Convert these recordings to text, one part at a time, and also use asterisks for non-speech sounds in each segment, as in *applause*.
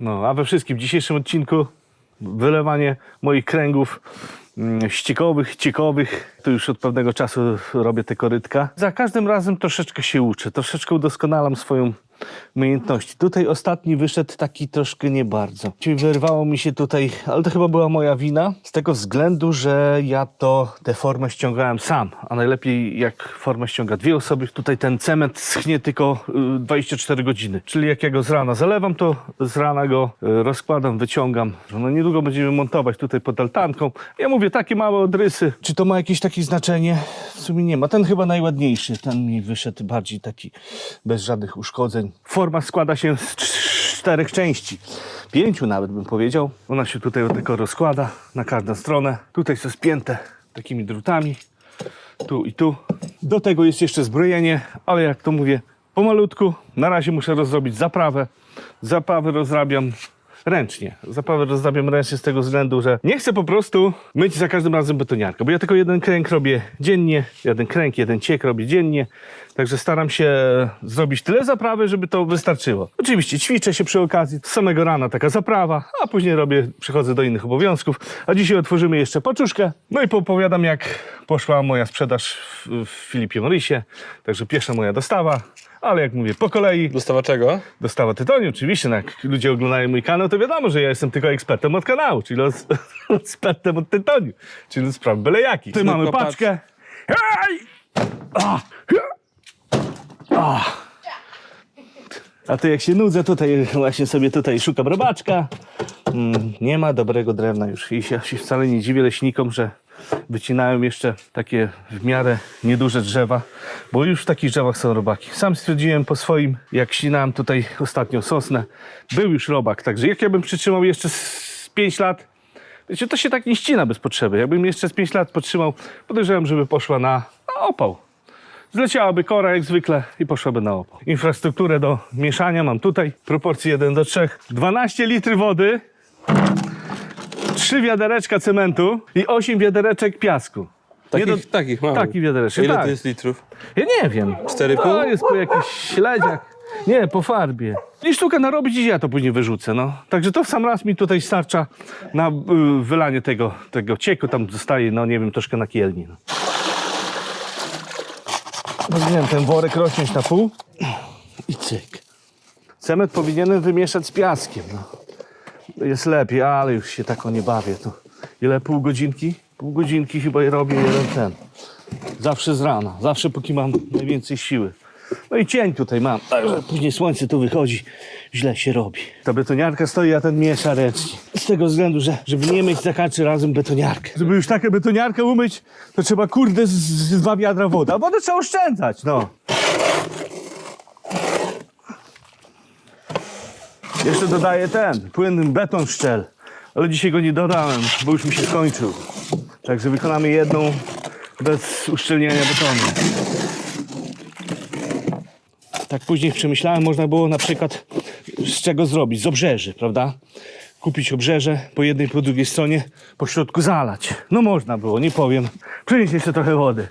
No, a we wszystkim w dzisiejszym odcinku wylewanie moich kręgów mm, ściekowych, ciekowych. To już od pewnego czasu robię te korytka. Za każdym razem troszeczkę się uczę, troszeczkę udoskonalam swoją umiejętności. Tutaj ostatni wyszedł taki troszkę nie bardzo. Czyli wyrwało mi się tutaj, ale to chyba była moja wina, z tego względu, że ja to tę formę ściągałem sam, a najlepiej jak formę ściąga dwie osoby, tutaj ten cement schnie tylko y, 24 godziny. Czyli jak ja go z rana zalewam, to z rana go y, rozkładam, wyciągam. No niedługo będziemy montować tutaj pod altanką. Ja mówię, takie małe odrysy. Czy to ma jakieś takie znaczenie? W sumie nie ma. Ten chyba najładniejszy. Ten mi wyszedł bardziej taki bez żadnych uszkodzeń. Forma składa się z cz- czterech części. Pięciu nawet bym powiedział. Ona się tutaj tego rozkłada na każdą stronę. Tutaj są spięte takimi drutami. Tu i tu. Do tego jest jeszcze zbrojenie, ale jak to mówię, pomalutku. Na razie muszę rozrobić zaprawę. Zaprawę rozrabiam ręcznie. Zaprawę rozrabiam ręcznie z tego względu, że nie chcę po prostu myć za każdym razem betoniarkę, bo ja tylko jeden kręg robię dziennie, jeden kręg, jeden ciek robię dziennie, także staram się zrobić tyle zaprawy, żeby to wystarczyło. Oczywiście ćwiczę się przy okazji, z samego rana taka zaprawa, a później robię, przychodzę do innych obowiązków, a dzisiaj otworzymy jeszcze paczuszkę, no i poopowiadam jak poszła moja sprzedaż w, w Filipie Morrisie, także pierwsza moja dostawa, ale jak mówię, po kolei Dostawa czego? dostawa tytoniu. Oczywiście, no jak ludzie oglądają mój kanał, to wiadomo, że ja jestem tylko ekspertem od kanału, czyli od, *laughs* ekspertem od tytoniu, czyli od spraw byle jakich. Tutaj Tylko mamy patrz. paczkę. Hej! A! A! A to jak się nudzę, tutaj właśnie sobie tutaj szukam robaczka. Mm, nie ma dobrego drewna już. I się, się wcale nie dziwię leśnikom, że wycinają jeszcze takie w miarę nieduże drzewa, bo już w takich drzewach są robaki. Sam stwierdziłem po swoim, jak ścinałem tutaj ostatnią sosnę, był już robak, także jak ja bym przytrzymał jeszcze z 5 lat, wiecie, to się tak nie ścina bez potrzeby. Jakbym jeszcze z 5 lat podtrzymał, podejrzewam, żeby poszła na, na opał. Zleciałaby kora jak zwykle i poszłaby na opał. Infrastrukturę do mieszania mam tutaj, proporcji 1 do 3. 12 litry wody, 3 wiadereczka cementu i 8 wiadereczek piasku. Takich, do- takich mam. Taki wiadereczek, Ile tak. to jest litrów? Ja nie wiem. 4,5? To jest po jakichś śledziach. Nie, po farbie. I narobić i ja to później wyrzucę, no. Także to w sam raz mi tutaj starcza na y, wylanie tego, tego cieku. Tam zostaje, no nie wiem, troszkę na kielni. No. Powinienem ten worek rozciąć na pół i cyk. Cement powinienem wymieszać z piaskiem, no. Jest lepiej, ale już się tak o nie bawię. Tu. Ile? Pół godzinki? Pół godzinki chyba i robię jeden ten. Zawsze z rana, zawsze póki mam najwięcej siły. No i cień tutaj mam, także później słońce tu wychodzi, źle się robi. Ta betoniarka stoi, a ten miesza ręcznie. Z tego względu, że żeby nie myć za każdym razem betoniarkę. Żeby już taką betoniarkę umyć, to trzeba kurde z, z dwa wiadra wody, a wodę trzeba oszczędzać, no. Jeszcze dodaję ten, płynny beton szczel. Ale dzisiaj go nie dodałem, bo już mi się skończył. Także wykonamy jedną bez uszczelniania betonu. Tak później przemyślałem, można było na przykład z czego zrobić? Z obrzeży, prawda? Kupić obrzeże po jednej, po drugiej stronie, po środku zalać. No można było, nie powiem. Przynieść jeszcze trochę wody.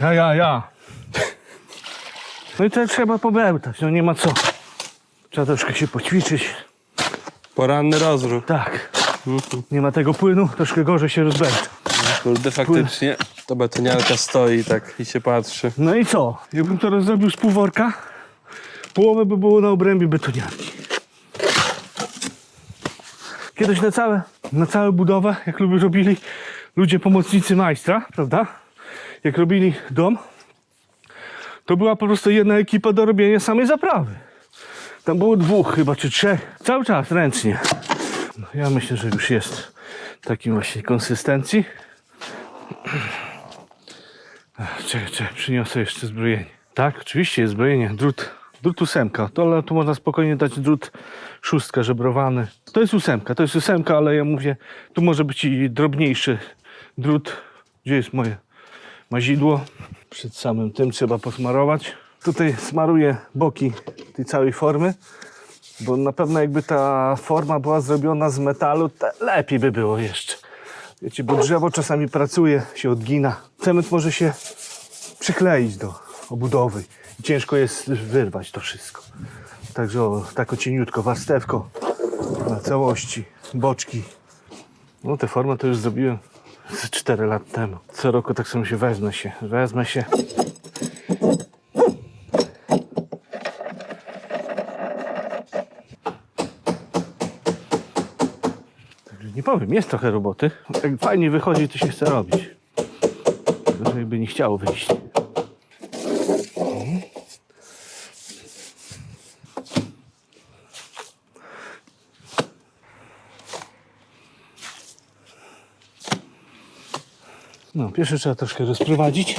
Ja, ja, ja. No i to trzeba pobełtać, no nie ma co. Trzeba troszkę się poćwiczyć. Poranny rozruch. Tak. Nie ma tego płynu, troszkę gorzej się rozbędzie. Kurde, faktycznie. To betoniarka stoi tak i się patrzy. No i co? Jakbym to rozrobił z pół worka, połowę by było na obrębie betoniarki. Kiedyś na całe, na całą budowę, jak robili ludzie pomocnicy majstra, prawda? Jak robili dom, to była po prostu jedna ekipa do robienia samej zaprawy. Tam było dwóch chyba, czy trzech. Cały czas ręcznie. No, ja myślę, że już jest takiej właśnie konsystencji. Czekaj, czekaj, przyniosę jeszcze zbrojenie. Tak, oczywiście jest zbrojenie. Drut, drut ósemka. To, ale tu można spokojnie dać drut szóstka żebrowany. To jest ósemka, to jest ósemka, ale ja mówię, tu może być i drobniejszy drut. Gdzie jest moje mazidło? Przed samym tym trzeba posmarować. Tutaj smaruję boki tej całej formy, bo na pewno jakby ta forma była zrobiona z metalu, to lepiej by było jeszcze. Wiecie, bo drzewo czasami pracuje, się odgina. Cement może się przykleić do, obudowy. I ciężko jest wyrwać to wszystko. Także o, tak cieniutko, warstewko na całości, boczki. No tę formę to już zrobiłem z 4 lat temu. Co roku tak samo się wezmę się, wezmę się. Także nie powiem, jest trochę roboty. Jak fajnie wychodzi, to się chce robić. Tylko, że jakby nie chciało wyjść. No, pierwsze trzeba troszkę rozprowadzić.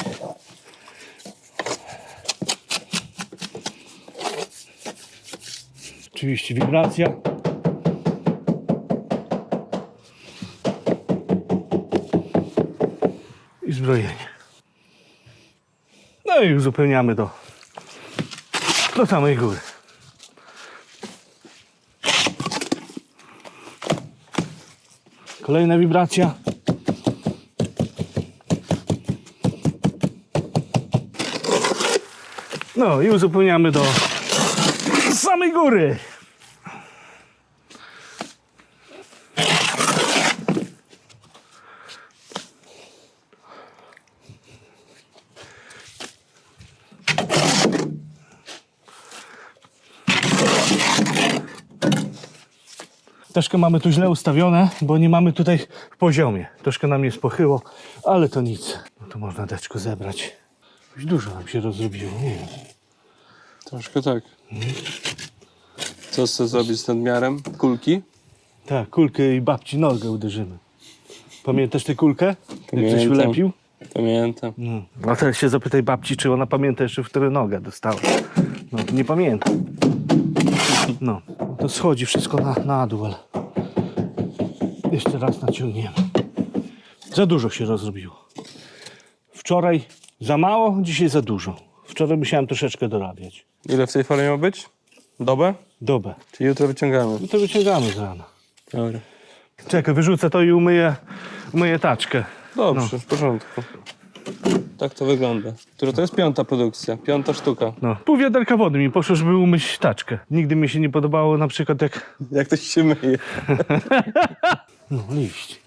Oczywiście wibracja. I zbrojenie. No i uzupełniamy do, do samej góry. Kolejna wibracja. No i uzupełniamy do samej góry. Troszkę mamy tu źle ustawione, bo nie mamy tutaj w poziomie. Troszkę nam jest pochyło, ale to nic. No to można deczko zebrać. Już dużo nam się rozrobiło, nie wiem. Troszkę tak. Co chcesz zrobić z nadmiarem? Kulki? Tak, kulkę i babci nogę uderzymy. Pamiętasz tę kulkę? Jak coś Pamiętam. ulepił? Pamiętam. No. A teraz się zapytaj babci, czy ona pamięta jeszcze, w którą nogę dostała. No, nie pamiętam. No, to schodzi wszystko na, na dół, ale jeszcze raz naciągniemy. Za dużo się rozrobiło. Wczoraj za mało, dzisiaj za dużo. Wczoraj musiałem troszeczkę dorabiać. Ile w tej formie ma być? Dobę? Dobę. Czy jutro wyciągamy? No to wyciągamy z rana. Dobra. Czekaj, wyrzucę to i umyję, umyję taczkę. Dobrze, w porządku. Tak to wygląda. Która to jest piąta produkcja, piąta sztuka. No, pół wiaderka wody mi poszło, żeby umyć taczkę. Nigdy mi się nie podobało na przykład jak *laughs* Jak to się myje? *laughs* No, liść.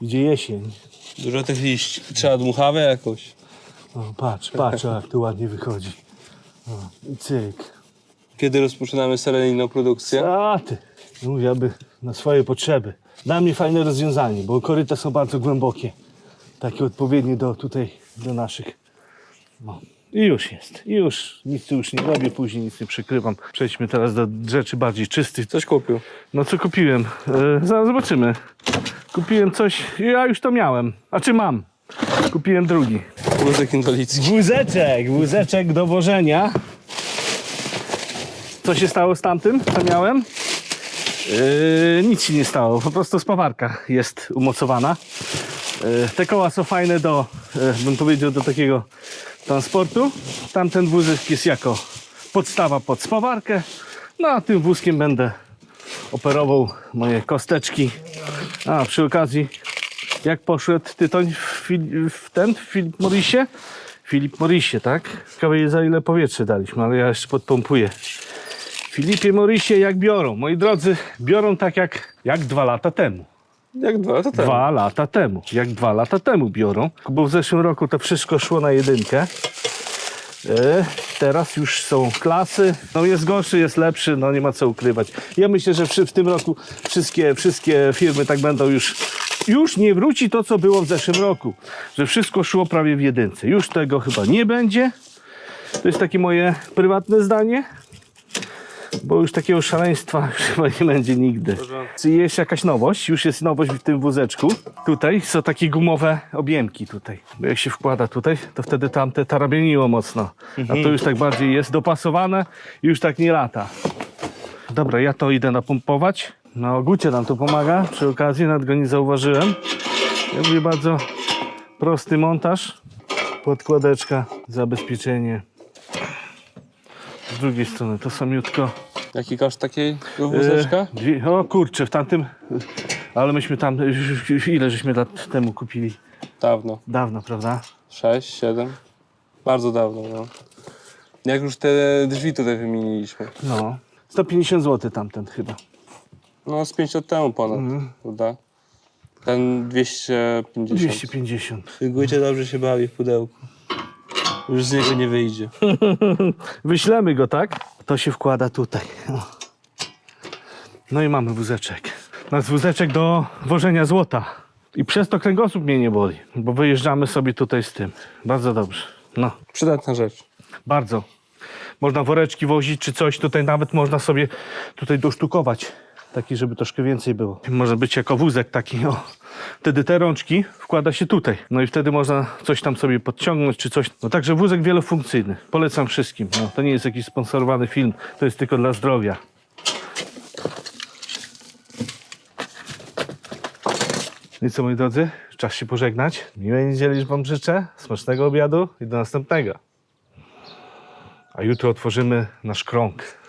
Idzie jesień. Dużo tych liści. Trzeba dmuchawę jakoś. O, patrz, patrz, jak tu ładnie wychodzi. O, I cyk. Kiedy rozpoczynamy seryjną produkcję? A ty, mówię, aby na swoje potrzeby. Dla mnie fajne rozwiązanie, bo koryta są bardzo głębokie. Takie odpowiednie do tutaj, do naszych. No. I już jest. I już nic tu już nie robię, później nic nie przykrywam. Przejdźmy teraz do rzeczy bardziej czystych. Coś kupił. No co kupiłem? E, zaraz zobaczymy. Kupiłem coś, ja już to miałem. A czy mam? Kupiłem drugi. Wózek inwalidzki. Wózeczek, wózeczek do wożenia. Co się stało z tamtym, co miałem? Yy, nic się nie stało, po prostu spawarka jest umocowana. Yy, te koła są fajne do, yy, bym powiedział, do takiego transportu. Tamten wózek jest jako podstawa pod spawarkę. No a tym wózkiem będę operował moje kosteczki. A przy okazji jak poszedł tytoń w, w ten, w Filip Morrisie? Filip Morrisie, tak? Ciekawe za ile powietrze daliśmy, ale ja jeszcze podpompuję. Filipie Morrisie jak biorą? Moi drodzy, biorą tak jak, jak dwa lata temu. Jak dwa lata temu. Dwa lata temu. Jak dwa lata temu biorą. Bo w zeszłym roku to wszystko szło na jedynkę. E, Teraz już są klasy. No jest gorszy, jest lepszy, no nie ma co ukrywać. Ja myślę, że w, w tym roku wszystkie, wszystkie firmy tak będą już. Już nie wróci to, co było w zeszłym roku. Że wszystko szło prawie w jedynce. Już tego chyba nie będzie. To jest takie moje prywatne zdanie. Bo już takiego szaleństwa *laughs* chyba nie będzie nigdy. Jest jakaś nowość, już jest nowość w tym wózeczku. Tutaj są takie gumowe objemki tutaj. Bo jak się wkłada tutaj, to wtedy tamte tarabieniło mocno. A to już tak bardziej jest dopasowane i już tak nie lata. Dobra, ja to idę napompować. Na ogucie nam to pomaga. Przy okazji nawet go nie zauważyłem. Ja mówię bardzo prosty montaż. Podkładeczka, zabezpieczenie. Z drugiej strony to samiutko. Jaki koszt takiego wózeczka? E, o kurczę, w tamtym. Ale myśmy tam. Ile żeśmy lat temu kupili? Dawno. Dawno, prawda? Sześć, siedem. Bardzo dawno, no. Jak już te drzwi tutaj wymieniliśmy. No. 150 zł tamten chyba. No z 5 lat temu ponad, Mhm. prawda? Ten 250. 250. Głycie dobrze się bawi w pudełku. Już z niego nie wyjdzie. *laughs* Wyślemy go, tak? To się wkłada tutaj. O. No i mamy wózeczek. Nasz wózeczek do wożenia złota. I przez to kręgosłup mnie nie boli, bo wyjeżdżamy sobie tutaj z tym. Bardzo dobrze. No, Przydatna rzecz. bardzo. Można woreczki wozić czy coś. Tutaj nawet można sobie tutaj dosztukować. Taki, żeby troszkę więcej było. Może być jako wózek taki, o. Wtedy te rączki wkłada się tutaj. No i wtedy można coś tam sobie podciągnąć czy coś. No także wózek wielofunkcyjny. Polecam wszystkim. No, to nie jest jakiś sponsorowany film. To jest tylko dla zdrowia. No I co moi drodzy? Czas się pożegnać. Miłej niedzieli wam życzę. Smacznego obiadu i do następnego. A jutro otworzymy nasz krąg.